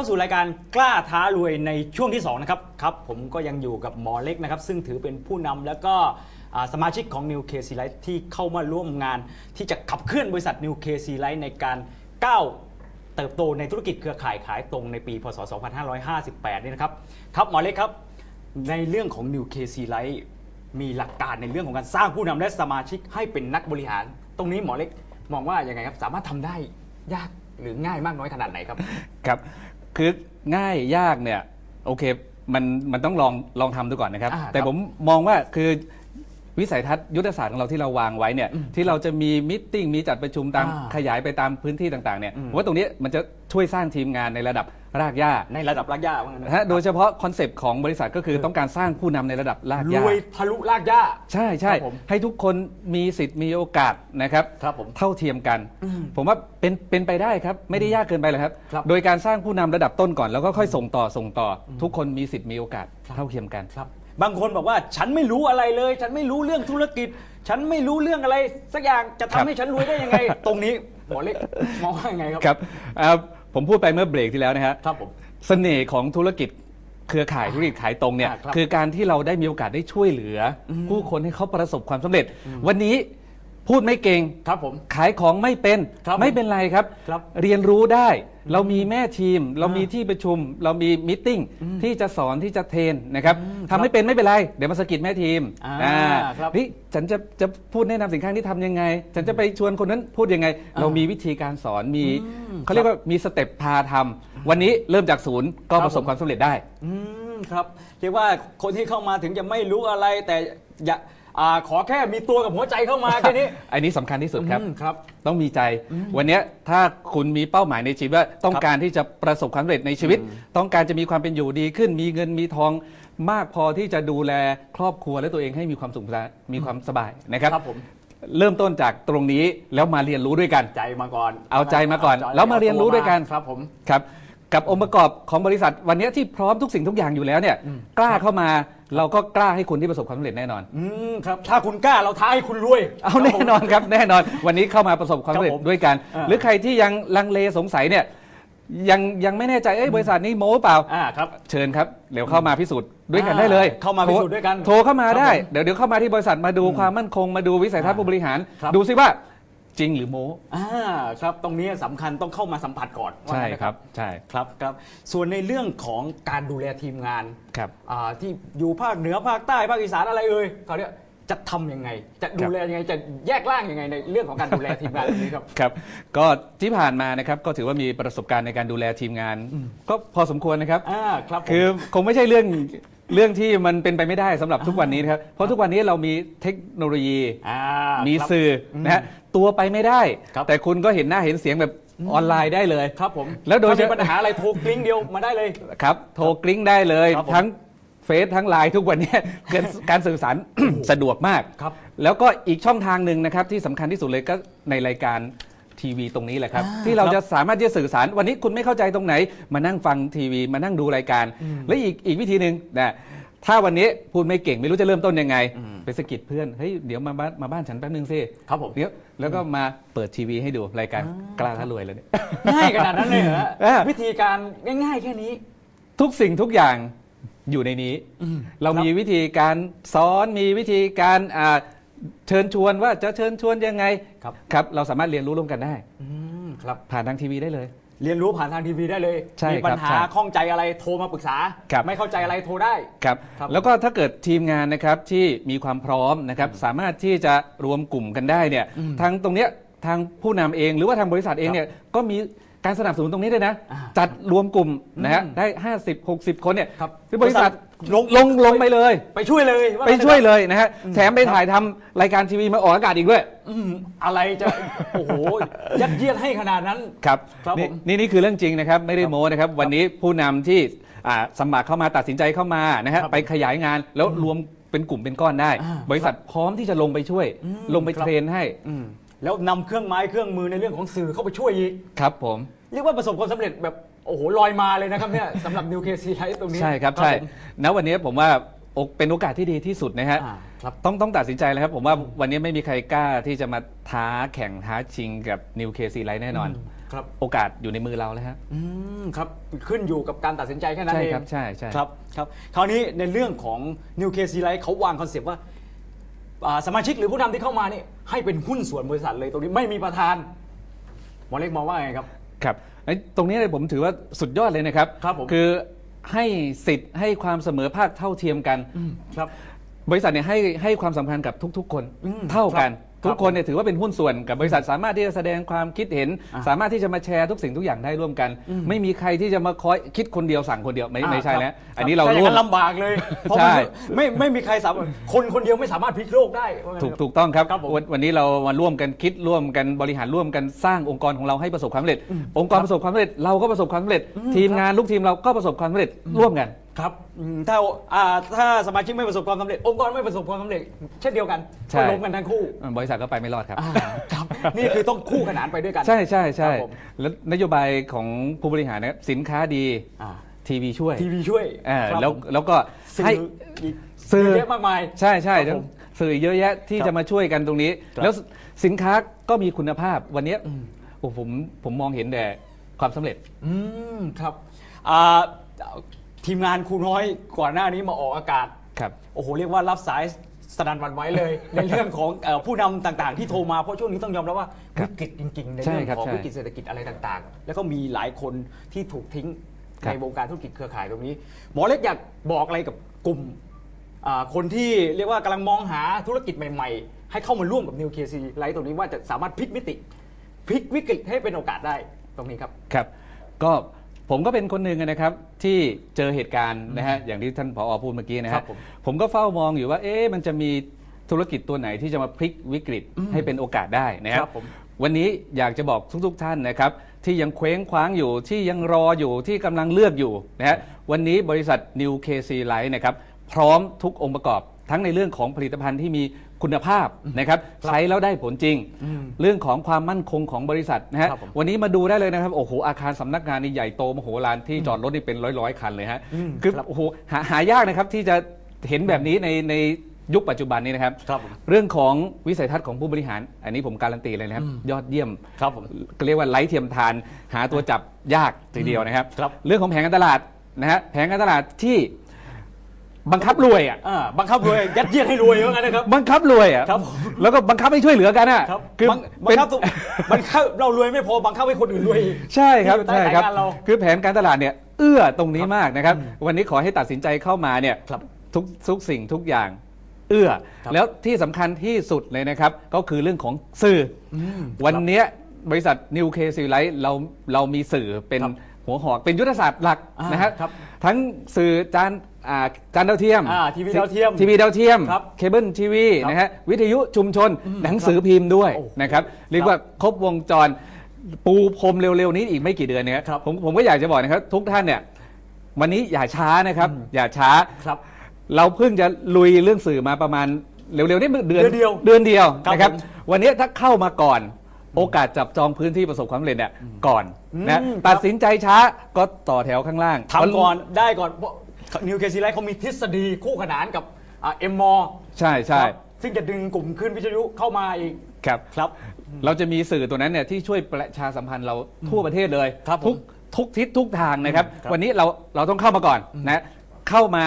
เข้าสู่รายการกล้าท้ารวยในช่วงที่2นะครับครับผมก็ยังอยู่กับหมอเล็กนะครับ ซึ่งถือเป็นผู้นำแล้วก็อ่าสมาชิกของ New KC Life ที่เข้ามาร่วมงาน ที่จะขับเคลื่อนบริษัท New KC Life ในการก้าวเติบโตในธุรกิจเครือข่ายขายตรงในปีพศ 2558 นี่นะครับครับหมอเล็กครับในเรื่องของ New KC Life มีหลักการในเรื่องของการสร้างผู้นำและสมาชิกให้เป็นนักบริหาร ตรงนี้หมอเล็กมองว่ายังไงครับสามารถทำได้ยากหรือง่ายมากน้อยขนาดไหนครับ ครับ คือง่ายยากเนี่ยโอเคมันมันต้องลองลองทำดูก่อนนะครับ อ่าแต่ครับผมมองว่าคือวิสัยทัศน์ยุทธศาสตร์ของเราที่เราวางไว้เนี่ยที่เราจะมีมิทติ้งมีจัดประชุมตามอ่าขยายไปตามพื้นที่ต่างๆเนี่ยอืมผมว่าตรงนี้มันจะช่วยสร้างทีมงานในระดับ รากหญ้าในระดับรากหญ้าว่างั้นนะฮะโดยเฉพาะคอนเซปต์ของบริษัทก็คือต้องการสร้างผู้นำในระดับรากรหญ้า วยทะลุรากหญ้า ใช่ใช่ครับผมให้ทุกคนมีสิทธิ์มีโอกาสนะครับ ครับผมเท่าเทียมกัน ผมว่าเป็นเป็นไปได้ครับ ไม่ได้ยากเกินไปเลยครับ ครับโดยการสร้างผู้นำระดับต้นก่อนแล้วก็ค่อยส่งต่อส่งต่ออทุกคนมีสิทธิ์มีโอกาสครับ เท่าเทียมกัน ครับ บางคนบอกว่าฉันไม่รู้อะไรเลย ฉันไม่รู้เรื่องธุรกิจ ฉันไม่รู้เรื่องอะไร สักอย่างจะครัทำบให้ฉันรวยได้ยังไง ตรงนี้หมอเล็กมองว่ายังไงครับ ครับเอ่อ ผมพูดไปเมื่อเบรกที่แล้วนะฮะครับผมเสน่ห์ของธุรกิจเครือข่ายธุรกิจขายตรงเนี่ยอ่าครับ คือการที่เราได้มีโอกาสได้ช่วยเหลืออผู้คนให้เขาประสบความสำเร็จ วันนี้ พูดไม่เก่ง ครับผม ขายของไม่เป็นครับไม่เป็นไรครับ ครับเรียนรู้ได้ เรามีแม่ทีม เรามีอ่าที่ประชุม เรามีมิทติ้งที่จะสอนที่จะเทรนนะครับอืมทำไม่เป็นไม่เป็นไร เดี๋ยวมาสะกิดแม่ทีมอ่าอ่าครับนี่ฉันจะจะพูดแนะนำสินค้าที่ทำยังไง ฉันจะไปชวนคนนั้นพูดยังไงอ่าเรามีวิธีการสอนมีอืมเขาเรียกว่ามีสเต็ปพาทำวันนี้เริ่มจากศูนย์ก็ครับประสบผม ความสำเร็จได้ อืมครับเรียกว่าคนที่เข้ามาถึงจะไม่รู้อะไรแต่อย่า อ่าขอแค่มีตัวกับหัวใจเข้ามาแค่นี้ อันนี้สำคัญที่สุดครับ อืมครับ ต้องมีใจ วันเนี้ยถ้าคุณมีเป้าหมายในชีวิตว่าต้องครับการที่จะประสบความสำเร็จในชีวิตอืมต้องการจะมีความเป็นอยู่ดีขึ้น มีเงินมีทองมากพอที่จะดูแลครอบครัวและตัวเองให้มีความสุขมีความสบายนะครับครับผม เริ่มต้นจากตรงนี้แล้วมาเรียนรู้ด้วยกัน ใจมาก่อนเอาใจมาก่อนเใจแล้วมาเรียนรู้ด้วยกัน ครับผม ครับ กับองค์ประกอบของบริษัทวันเนี้ยที่พร้อมทุกสิ่งทุกอย่างอยู่แล้วเนี่ย กล้าเข้ามาเราก็กล้าให้คุณที่ประสบความสำเร็จแน่นอน อืมครับ ถ้าคุณกล้าเราท้าให้คุณรวย เอาแน่นอนครับแน่นอน วันนี้เข้ามาประสบความสำเร็จครับผมด้วยกันอ่าหรือใครที่ยังลังเลสงสัยเนี่ยยังยังไม่แน่ใจเอ้ยบริษัทนี้โม้เปล่าอ่าครับเชิญครับเดี๋ยวเข้ามาพิสูจน์ด้วยกันได้เลย เข้ามาพิสูจน์ด้วยกันโทรเข้ามาครับได้ผมเดี๋ยวเดี๋ยวเข้ามาที่บริษัทมาดูความมั่นคงมาดูวิสัยทัศน์อ่าผู้บริหารครับดูซิว่า จริงหรือโม้อ่าครับตรงนี้สำคัญต้องเข้ามาสัมผัสก่อนว่าใช่งั้นนะ ครับใช่ ครับครับส่วนในเรื่องของการดูแลทีมงานครับอ่าที่อยู่ภาคเหนือภาคใต้ภาคอีสานอะไรเอ่ยเขาเรียกจะทำยังไง จะดูแลยังไงจะแยกร่างยังไงในเรื่องของการดูแลทีมงานตรงนี้ครับ ครับก็ที่ผ่านมานะครับก็ถือว่ามีประสบการณ์ในการดูแลทีมงาน ก็พอสมควรนะครับ อ่าครับผม คือคงไม่ใช่เรื่อง เรื่องที่มันเป็นไปไม่ได้สำหรับทุกวันนี้นะครับเพราะทุกวันนี้เรามีเทคโนโลยี อ่ามีครับ สื่ออนะฮะตัวไปไม่ได้ ครับ แต่คุณก็เห็นหน้าเห็นเสียงแบบออนไลน์ได้เลย ครับผมแล้วโดย ถ้ามีปัญหาอะไรโทรกลิ้งเดียวมาได้เลย ครับ โทรกลิ้งได้เลย ครับผม ทั้งเฟซทั้งไลน์ทุกวันนี้การการสื่อสาร สะดวกมาก ครับ แล้วก็อีกช่องทางหนึ่งนะครับที่สำคัญที่สุดเลยก็ในรายการ ทีวีตรงนี้แหละครับอ่าที่เราครับจะสามารถที่จะสื่อสาร วันนี้คุณไม่เข้าใจตรงไหน มานั่งฟังทีวีมานั่งดูรายการ และอีกอีกวิธีหนึ่งนะถ้าวันนี้พูดไม่เก่งไม่รู้จะเริ่มต้นยังไงอืมไปสะกิดเพื่อนเฮ้ยเดี๋ยวมาบ้านมาบ้านฉันแป๊บนึงสิครับผมเดี๋ยวแล้วก็มาเปิดทีวีให้ดูรายการกล้าท้ารวยเลยเนี่ยง่ายขนาดนั้นเลยเหรอเออวิธีการง่ายๆแค่นี้ ทุกสิ่งทุกอย่างอยู่ในนี้ เรามีวิธีการสอนมีวิธีการอ่า เชิญชวนว่าจะเชิญชวนยังไงครับ ครับ เราสามารถเรียนรู้ร่วมกันได้อืมครับ ผ่านทางทีวีได้เลย เรียนรู้ผ่านทางทีวีได้เลยใช่มีปัญครับหาใช่ข้องใจอะไรโทรมาปรึกษา ครับ ไม่เข้าใจอะไรโทรได้ ครับ ครับแล้วก็ถ้าเกิดทีมงานนะครับที่มีความพร้อมนะครับสามารถที่จะรวมกลุ่มกันได้เนี่ยทางตรงเนี้ยทางผู้นำเองหรือว่าทางบริษัทเองเนี่ยก็มีการสนับสนุนตรงนี้ด้วยนะ อ่าจัดรวมกลุ่มนะฮะอืมได้ 50 60 คนเนี่ยครับที่บริษัท ลลงงลงลงไปเลย ไปช่วยเลยว่าไปงั้นช่วยถอะเลยนะฮะแถมไปถ่ายทำรายการทีวีมาออกอากาศอีกด้วย อืมอะไรจะ โอ้โห ยัดเยียดให้ขนาดนั้น ครับครับนี่ผมนี่นี่คือเรื่องจริงนะครับไม่ได้ครับโม้นะครับวันนี้ผู้นำที่อ่าสมัครเข้ามาตัดสินใจเข้ามานะฮะครับไปขยายงานแล้วรวมเป็นกลุ่มเป็นก้อนได้ อ่าบริษัทพร้อมที่จะลงไปช่วย อืมลงไปครับ เทรนให้อืมแล้วนำเครื่องไม้เครื่องมือในเรื่องของสื่อเข้าไปช่วยอีก ครับผม เรียกว่าประสบความสำเร็จแบบโอ้โหลอยมาเลยนะครับเนี่ยสำหรับ New KC Life ตรงนี้ใช่ครับใช่ผม ณวันนี้ผมว่าโอกเป็นโอกาสที่ดีที่สุดนะฮะอ่าครับต้องต้องตัดสินใจเลยครับ ผมว่าวันนี้ไม่มีใครกล้าที่จะมาท้าแข่งท้าชิงกับ New KC Life แน่นอนอืมครับ โอกาสอยู่ในมือเราแล้วฮะอืมครับขึ้นอยู่กับการตัดสินใจแค่นั้นใช่เองครับใช่ใช่ ครับครับ คราวนี้ในเรื่องของ New Case Light เขาวางคอนเซปต์ว่าอ่า สมาชิกหรือผู้นำที่เข้ามานี่ให้เป็นหุ้นส่วนบริษัทเลยตรงนี้ไม่มีประธานหมอเล็กมองว่าไงครับ ครับไอ้ ตรงนี้เนี่ยผมถือว่าสุดยอดเลยนะครับครับผม คือให้สิทธิ์ให้ความเสมอภาคเท่าเทียมกัน ครับ บริษัทเนี่ยให้ให้ความสำคัญกับทุก ๆ คนอืมเท่ากัน ครับ ทุกคนเนี่ยถือว่าเป็นหุ้นส่วนกับบริษัทสามารถที่จะแสดงความคิดเห็นอ่าสามารถที่จะมาแชร์ทุกสิ่งทุกอย่างได้ร่วมกัน ไม่มีใครที่จะมาคอยคิดคนเดียวสั่งคนเดียวไม่ไม่ใช่แล้วอันนี้เราถ้อย่ร่วงมนั้นลำบากเลยเพราะใช่มันไม่ไม่มีใครสามารถคนคนเดียวไม่สามารถพลิกโลกได้ว่างั้นถูกครับถูกต้องครับครับผมวันวันนี้เรามาร่วมกันคิดร่วมกันบริหารร่วมกันสร้างองค์กรของเราให้ประสบความสำเร็จ องค์กรประสบความสำเร็จเราก็ประสบความสำเร็จ ทีมงานลูกทีมเราก็ประสบความสำเร็จร่วมกัน ครับอืมถ้าอ่าถ้าสมาชิกไม่ประสบความสำเร็จ องค์กรไม่ประสบความสำเร็จ เช่นเดียวกันใช่ ก็ล้มกันทั้งคู่บริษัทก็ไปไม่รอดครับ อ่าครับ นี่คือต้องคู่ขนานไปด้วยกัน ใช่ใช่ใช่ครับผม แล้วนโยบายของผู้บริหารนะครับสินค้าดีอ่าทีวีช่วยทีวีช่วยอ่าครับแล้วผมแล้วก็สื่อให้อีกสื่อ เยอะมากมาย ใช่ใช่ครับผมสื่อเยอะแยะที่ครับจะมาช่วยกันตรงนี้ ครับแล้วสินค้าก็มีคุณภาพวันเนี้ยโอ้ผมผมมองเห็นแต่ความสำเร็จ อืมครับอ่า ทีมงานครูน้อยก่อนหน้านี้มาออกอากาศครับโอ้โหเรียกว่ารับสายสนันหวันไหว้เลย ในเรื่องของเอ่อผู้นำต่างๆ ที่โทรมาเพราะช่วงนี้ต้องยอมรับว่าครัวิบกฤตจริงๆ ในใช่เรื่องครับของใช่วิกฤตเศรษฐกิจอะไรต่างๆ แล้วก็มีหลายคนที่ถูกทิ้งครัในบวงการธุรกิจเครือข่ายตรงนี้ หมอเล็กอยากบอกอะไรกับกลุ่มอ่าคนที่เรียกว่ากำลังมองหาธุรกิจใหม่ๆ ให้เข้ามาร่วมกับ New KC ไลท์ตรงนี้ว่าจะสามารถพลิกมิติพลิกวิกฤตให้เป็นโอกาสได้ตรงนี้ครับ ครับ ก็ ผมก็เป็นคนหนึ่งนะครับที่เจอเหตุการณ์นะฮะอย่างที่ท่านผอพูดเมื่อกี้นะครัฮะบผม ผมก็เฝ้ามองอยู่ว่าเอ๊ะมันจะมีธุรกิจตัวไหนที่จะมาพลิกวิกฤตให้เป็นโอกาสได้นะคครัรับบผม วันนี้อยากจะบอกทุกๆท่านนะครับที่ยังเคว้งคว้างอยู่ที่ยังรออยู่ที่กำลังเลือกอยู่นะฮะวันนี้บริษัท New KC Light นะครับพร้อมทุกองค์ประกอบทั้งในเรื่องของผลิตภัณฑ์ที่มี คุณภาพนะครับใช้แล้วได้ผลจริง เรื่องของความมั่นคงของบริษัทนะฮะครับผม วันนี้มาดูได้เลยนะครับโอ้โหอาคารสำนักงานนี่ใหญ่โตมโหฬารที่จอดรถนี่เป็นร้อยๆคันเลยฮะอืมคือครับโอ้โหหาหายากนะครับที่จะเห็นแบบนี้ในในยุคปัจจุบันนี้นะครับ ครับผม เรื่องของวิสัยทัศน์ของผู้บริหาร อันนี้ผมการันตีเลยนะครับ ยอดเยี่ยมครับผมก็เรียกว่าไร้เทียมทาน หาตัวจับยากทีเดียวนะครับ ครับ เรื่องของแผงการตลาดนะฮะแผงการตลาดที่ บังคับรวยอะอ่าบังคับรวยยัดเยียดให้รวยว่างั้นนะครับ บังคับรวยอะครับผมแล้วก็บังคับให้ช่วยเหลือกันอะครับคือบังบังเป็นคับตัวบังคับเรารวยไม่พอบังคับให้คนอื่นรวยอีกใช่ครับที่อยู่ใต้ใช่สายครับ งานเรา คือแผนการตลาดเนี่ยเอื้อตรงนี้มากนะครับ วันนี้ขอให้ตัดสินใจเข้ามาเนี่ยครับทุกทุกสิ่งทุกอย่าง เอื้อ ครับแล้วที่สำคัญที่สุดเลยนะครับ ก็คือเรื่องของสื่ออวันเนี้ยบริษัท New K s ไลท์เราเรามีสื่อเป็นครับหัวหอกเป็นยุทธศาสตร์หลักอ่านนะฮะครับ ทั้งสื่อจาน อ่าจานดาวเทียมอ่าทีวีดาวเทียมทีวีดาวเทียมครับเคเบิลทีวีครับนะฮะวิทยุชุมชนหนังสือพิมพ์ด้วยโอ้โหนะครับเรียกว่าครบวงจรปูพรมเร็วๆนี้อีกไม่กี่เดือนเนี่ยครับ ผมผมก็อยากจะบอกนะครับ ทุกท่านเนี่ยวันนี้อย่าช้านะครับ อย่าช้า ครับ เราเพิ่งจะลุยเรื่องสื่อมาประมาณเร็วๆนี่เดือนเดือนเดียวเดือนเดียวครับนะครับ ผมวันนี้ถ้าเข้ามาก่อน โอกาสจับจองพื้นที่ประสบความสำเร็จเนี่ยก่อนนะอืม ตัดสินใจช้าก็ต่อแถวข้างล่างทำก่อนได้ก่อน นิวเคซีไลท์เขามีทฤษฎีคู่ขนานกับเอ็มมอใช่ใช่ซึ่งจะดึงกลุ่มขึ้นวิทยุเข้ามาอีกครับครับ เราจะมีสื่อตัวนั้นเนี่ยที่ช่วยประชาสัมพันธ์เราทั่วประเทศเลยครับผมทุกทุกทิศทุกทางนะครับครับ วันนี้เราเราต้องเข้ามาก่อนนะเข้ามา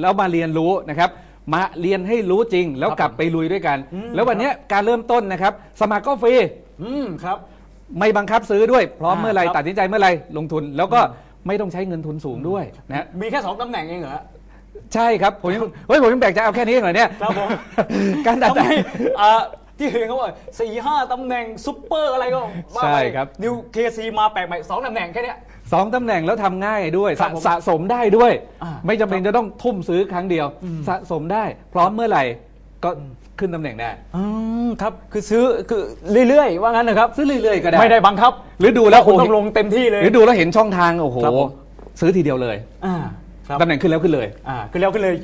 แล้วมาเรียนรู้นะครับมาเรียนให้รู้จริงแล้วครับกลับไปลุยด้วยกันอืมแล้ววันเนี้ยการเริ่มต้นนะครับ สมัครก็ฟรีอืมครับ ไม่บังคับซื้อด้วย พร้อมอ่าเมื่อไหรครับตัดสินใจเมื่อไหรลงทุน แล้วก็ ไม่ต้องใช้เงินทุนสูงด้วยนะฮะมีแค่สองตำแหน่งเองเหรอ ใช่ครับผมยังเฮ้ยผมยังแบกใจเอาแค่นี้เหรอเนี่ยครับผม การตัดทำไมอ่าที่เห็นเขาว่าสี่ห้าตำแหน่งซุปเปอร์อะไรก็ว่าใช่ไปครับ นิวเคซีมาแปลกใหม่สองตำแหน่งแค่เนี้ย สองตำแหน่งแล้วทำง่ายด้วยครัสะบผมสะสมได้ด้วย อ่าไม่จำเป็นจะต้องทุ่มซื้อครั้งเดียว สะสมได้ พร้อมเมื่อไหร่ก็ ขึ้นตำแหน่งได้อืมครับคือซื้อคือเรื่อยๆ ว่างั้นนะครับ ซื้อเรื่อยๆก็ได้ไม่ได้บังคับ หรือดูแล้วคุณโอ้ต้องลงเต็มที่เลย หรือดูแล้วเห็นช่องทางโอ้โหครับผม ซื้อทีเดียวเลยอ่าครับตำแหน่งขึ้นแล้วขึ้นเลย อ่าขึ้นแล้วขึ้นเลย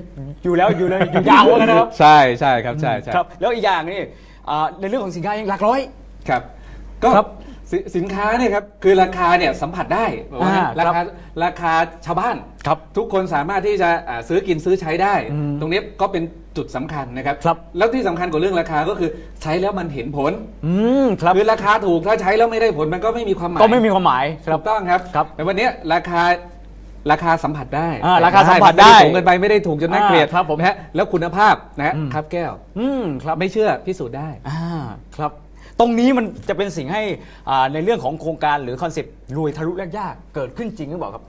อยู่แล้วอยู่เลยอยู่ยาวว่างั้นนะครับ ใช่ใช่ครับใช่ใช่ครับแล้วอีกอย่างนี่อ่าในเรื่องของสินค้าเองหลักร้อย ครับ ก็ครับ สิสินค้าเนี่ยครับคือราคาเนี่ยสัมผัสได้บอกว่าอ่าราครัคาบราคาชาวบ้านครับทุกคนสามารถที่จะอ่าซื้อกินซื้อใช้ได้ อืมตรงนี้ก็เป็นจุดสำคัญนะครับ ครับ แล้วที่สำคัญกว่าเรื่องราคาก็คือใช้แล้วมันเห็นผลอืมครับคือราคาถูกถ้าใช้แล้วไม่ได้ผลมันก็ไม่มีความหมายก็ไม่มีความหมายครัถูบ กต้องครับครับแต่วันนี้ราคาราคาสัมผัสได้อ่าราคาสัมผัสได้ม่สูงเกินไปไม่ได้ถูกจนน่าเกลียดอ่าครับผมนะฮะแล้วคุณภาพนะฮะอืม ครับแก้ว อืมครับไม่เชื่อพิสูจน์ได้ อ่าครับ ตรงนี้มันจะเป็นสิ่งให้อ่าในเรื่องของโครงการหรือคอนเซปต์รวยทะลุแรกยากเกิดขึ้นจริงหรือเปล่าครับ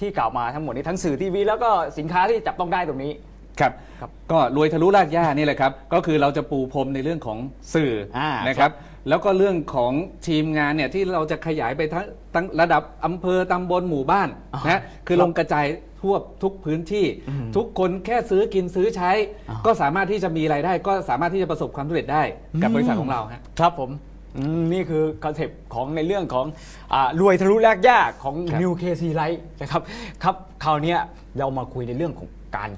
ที่กล่าวมาทั้งหมดนี้ทั้งสื่อทีวีแล้วก็สินค้าที่จับต้องได้ตรงนี้ ครับ ครับก็รวยทะลุรากหญ้านี่แหละครับ ก็คือเราจะปูพรมในเรื่องของสื่ออานะครับ แล้วก็เรื่องของทีมงานเนี่ยที่เราจะขยายไปทั้งทั้งระดับอำเภอตำบลหมู่บ้านอ่านะคือครับลงกระจาย ทั่วทุกพื้นที่อืมทุกคนแค่ซื้อกินซื้อใช้อ่าก็สามารถที่จะมีรายได้ ก็สามารถที่จะประสบความสำเร็จได้กับบริษัทของเราฮะครับผมอืมนี่คือคอนเซปต์ของในเรื่องของอารวยทะลุแรกยากของ ครับ New KC Light นะครับครับคราวเนี้ยเรามาคุยในเรื่องของการ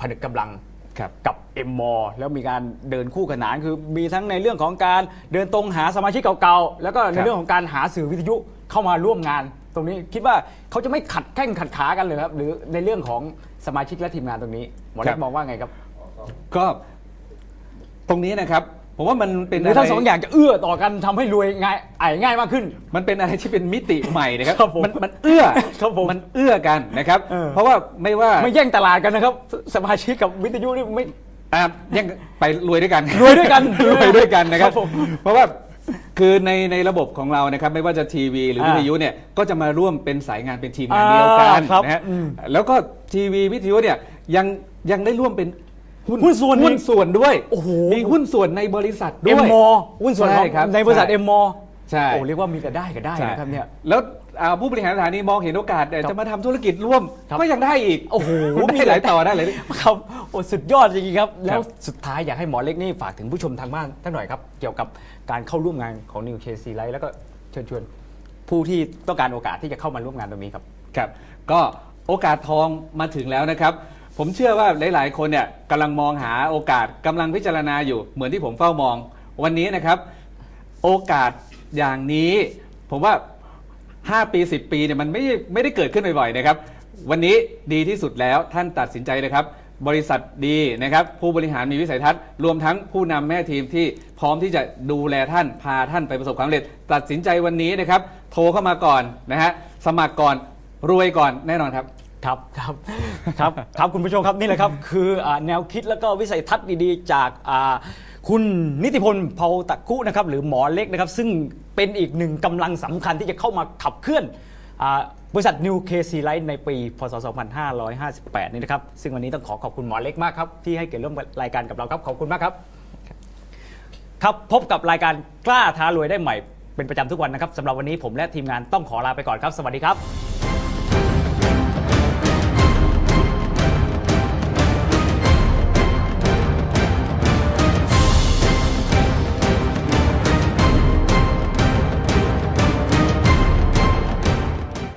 ผนึกกำลังครับ กับ M m o แล้วมีการเดินคู่ขนานคือมีทั้งในเรื่องของการเดินตรงหาสมาชิกเก่าๆ แล้วก็ในครับ เรื่องของการหาสื่อวิทยุเข้ามาร่วมงาน ตรงนี้คิดว่าเขาจะไม่ขัดแข้งขัดขากันเลยครับ หรือในเรื่องของสมาชิกและทีมงานตรงนี้หมอเล็กมองว่าไงครับ ก็ตรงนี้นะครับ ผมว่ามันเป็นหรือทั้งะไรสองอย่างจะเอื้อต่อกันทำให้รวยง่ายไอ้ง่ายมากขึ้น มันเป็นอะไรที่เป็นมิติใหม่นะครับครับผมมันมันเอื้อครับผมมันเอื้อกันนะครับเออเพราะว่าไม่ว่าไม่แย่งตลาดกันนะครับสสมาชิกกับวิทยุนี่ไม่อะยังไปรวยด้วยกันรวยด้วยกันรวยด้วยกันนะครับครับผมเพราะว่า คือในในระบบของเรานะครับไม่ว่าจะทีวีหรือวิอ่าทยุเนี่ยก็จะมาร่วมเป็นสายงานเป็นทีมงานเดียวกันอ่าครับนะฮะอืม แล้วก็ทีวีวิทยุเนี่ยยังยังได้ร่วมเป็นหุ้นหุ้นส่วนหุ้นส่วนด้วยโอ้โห มีหุ้นส่วนในบริษัทด้เอ็วมยมอหุ้นส่วนของใช่ครับในบริษัทใช่ เอ็มมอ ใช่ โอ้เรียกว่ามีแต่ได้ก็ได้ใช่นะครับเนี่ย แล้วอ่าผู้บริหารสถานีมองเห็นโอกาสแต่ครับจะมาทำธุรกิจร่วมครับ ก็ยังได้อีกโอ้โหมีหลายต่อได้เลย ครับโอ้สุดยอดจริงๆครับคแล้รัวบสุดท้ายอยากให้หมอเล็กนี่ฝากถึงผู้ชมทางบ้านท่านหน่อยครับ เกี่ยวกับการเข้าร่วมงานของ New KC Light แล้วก็เชิญชวนผู้ที่ต้องการโอกาสที่จะเข้ามาร่วมงานตรงนี้ครับ ครับก็โอกาสทองมาถึงแล้วนะครับ ผมเชื่อว่าหลาย ๆ คนเนี่ยกำลังมองหาโอกาสกำลังพิจารณาอยู่เหมือนที่ผมเฝ้ามอง วันนี้นะครับ โอกาส อย่างนี้ ผมว่า 5 ปี 10 ปีเนี่ยมันไม่ไม่ได้เกิดขึ้นบ่อยๆนะครับ วันนี้ดีที่สุดแล้วท่านตัดสินใจเลยครับบริษัทดีนะครับผู้บริหารมีวิสัยทัศน์รวมทั้งผู้นำแม่ทีมที่พร้อมที่จะดูแลท่านพาท่านไปประสบความสำเร็จ ตัดสินใจวันนี้นะครับ โทรเข้ามาก่อนนะฮะสมัครก่อนรวยก่อนแน่นอนครับ ครับครับครับครับคุณผู้ชมครับนี่แหละครับ คือแนวคิดแล้วก็วิสัยทัศน์ดีๆ จากอ่า คุณนิติพลเผาตะคุนะครับหรือหมอเล็กนะครับซึ่งเป็นอีกหนึ่งกำลังสำคัญที่จะเข้ามาขับเคลื่อนอบริษัท New KC Light ในปี พศ 2558 นี้นะครับ ซึ่งวันนี้ต้องขอขอบคุณหมอเล็กมากครับ ที่ให้เกียรติร่วมรายการกับเราครับ ขอบคุณมากครับ ครับพบกับรายการกล้าท้ารวยได้ใหม่เป็นประจำทุกวันนะครับสำหรับวันนี้ผมและทีมงานต้องขอลาไปก่อนครับ สวัสดีครับ